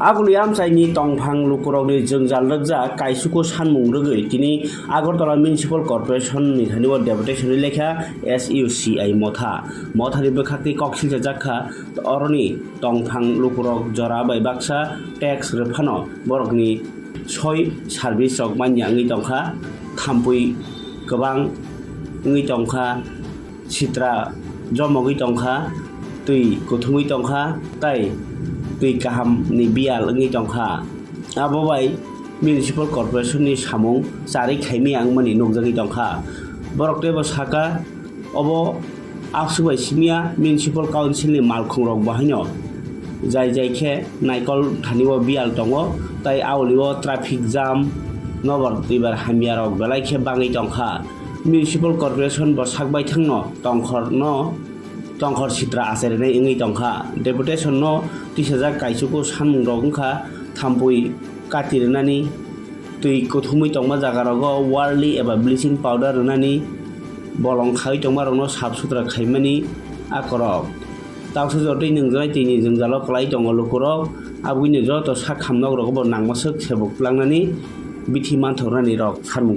আগলি আমচাইনি টংফাং লুকুরগনি জংজালরগজা কাইসুকো সানমুংরগৈ তিনি আগরতলা মিউনিসিপাল কর্পোরেশন নিধানিও ডেপুটেশনি লেখা এস ইউ সি আই মথা মথানি বখাকি ককসিলসা জাখা অরনি টংফাং লুকুরগ জরা বাই বাক্সা ট্যাক্স রেফানো বরগনি সই সার্ভিস রক মানিয়াঙ্গি টংখা থাম্পুই গবাং ngui টংখা সিত্রা জমগি টংখা তুই কথুমি টংখা তাই tui kahamni bial ngei tongkha abo bai municipal corporation ni samung chari khaimi angmani nugjagui tongkha borok tebo saka obo aksubai simia municipal council ni malkhung rok bahaino jai jai khe naikol thanibo bial tongo tai aulibo traffic jam nobor tuibar hamia rok belai khe bangai tongkhor sitra acharinai wngui tongkha deputation no tisajak kaisuko samung rok wngkha thampui katirwnani tui kuthumui tongma jagarago warli eba bleaching powder rwnani bolong khai tongma rokno sap sutra khaimani akorok takso jotui nungjaknai tini jungjalo klai tongo lukurok abuni joto sak khamnok rok bo nangmasuk sebuk plangnani bithi manthornani rok sarmung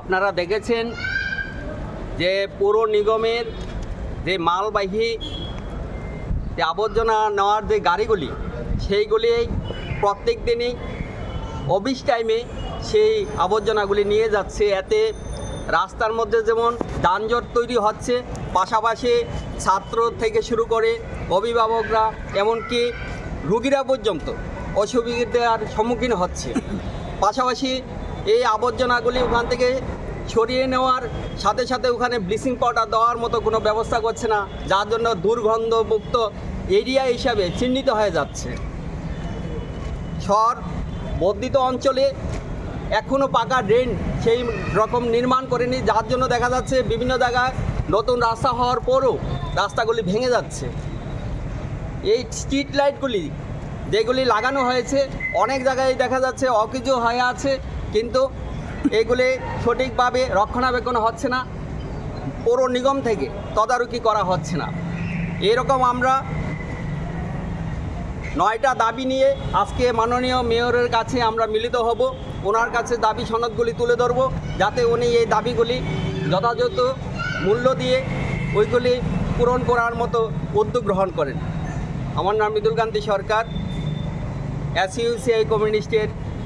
আপনারা দেখেছেন যে পৌর নিগমের যে মালবাহী যে আবর্জনা নেওয়ার যে গাড়িগুলি, সেইগুলি প্রত্যেক দিনই অফিস টাইমে সেই আবর্জনাগুলি নিয়ে যাচ্ছে। এতে রাস্তার মধ্যে যেমন যানজট তৈরি হচ্ছে, পাশাপাশি ছাত্র থেকে শুরু করে অভিভাবকরা, এমনকি রুগীরা পর্যন্ত অসুবিধার সম্মুখীন হচ্ছে। পাশাপাশি এই আবর্জনাগুলি ওখান থেকে সরিয়ে নেওয়ার সাথে সাথে ওখানে ব্লিচিং পাউডার দেওয়ার মতো কোনো ব্যবস্থা করছে না, যার জন্য দুর্গন্ধমুক্ত এরিয়া হিসাবে চিহ্নিত হয়ে যাচ্ছে। শহর বর্ধিত অঞ্চলে এখনও পাকা ড্রেন সেই রকম নির্মাণ করেনি, যার জন্য দেখা যাচ্ছে বিভিন্ন জায়গায় নতুন রাস্তা হওয়ার পরও রাস্তাগুলি ভেঙে যাচ্ছে। এই স্ট্রিট লাইটগুলি যেগুলি লাগানো হয়েছে, অনেক জায়গায় দেখা যাচ্ছে অকিজু হয়ে আছে। কিন্তু এগুলি সঠিকভাবে রক্ষণাবেক্ষণ হচ্ছে না। পৌর নিগম থেকে তদারকি করা হচ্ছে না। এরকম আমরা নয়টা দাবি নিয়ে আজকে মাননীয় মেয়রের কাছে আমরা মিলিত হব। ওনার কাছে দাবি সনদগুলি তুলে ধরব যাতে উনি এই দাবিগুলি যথাযথ মূল্য দিয়ে ওইগুলি পূরণ করার মতো উদ্যোগ গ্রহণ করেন। আমার নাম মৃদুলকান্তি সরকার এসইউসিআই কমিউনিস্টের